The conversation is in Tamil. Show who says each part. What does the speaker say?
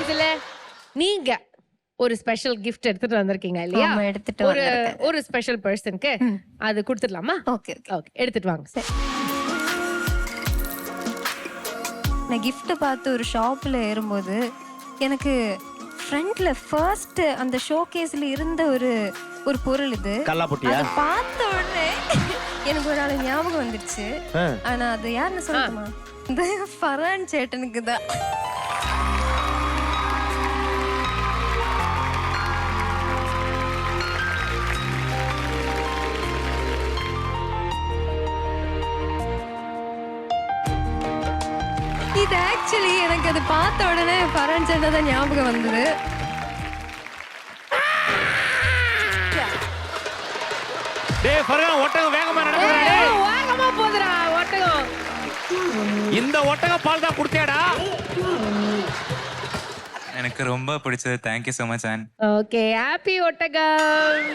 Speaker 1: ஆடியன்ஸ்ல நீங்க ஒரு ஸ்பெஷல் gift எடுத்துட்டு வந்திருக்கீங்க இல்லையா?
Speaker 2: எடுத்துட்டு
Speaker 1: ஒரு. ஒரு ஸ்பெஷல் பர்சனுக்கு அது கொடுத்துடலாமா?
Speaker 2: Okay okay.
Speaker 1: ஓகே எடுத்துட்டு வாங்க.
Speaker 2: நான் gift பார்த்து ஒரு ஷாப்பில் ஏறும்போது எனக்கு ஃப்ரண்ட்ல ஃபர்ஸ்ட் அந்த ஷோகேஸ்ல இருந்த ஒரு ஒரு பொருள் இது.
Speaker 3: கல்லாப்பொட்டியா?
Speaker 2: அதை பார்த்த உடனே எனக்கு ஒரு ஆள் ஞாபகம் வந்துருச்சு. ஆனா அது யாருன்னு சொல்லணுமா இந்த ஃபரான் சேட்டனுக்கு தான். இது ஆக்சுவலி எனக்கு அது பார்த்த உடனே ஃபரான் சேட்டை தான் ஞாபகம் வந்தது.
Speaker 3: டேய் ஒட்டகம் வேகமா நடக்குதுடா
Speaker 1: ஏய்,
Speaker 3: டேய்.
Speaker 1: வேகமா போதுடா ஒட்டகம்.
Speaker 3: இந்த ஒட்டக பால் தான் குடுத்தியாடா
Speaker 4: எனக்கு ரொம்ப பிடிச்சது. Thank you so much and
Speaker 1: okay happy ஒட்டகம்.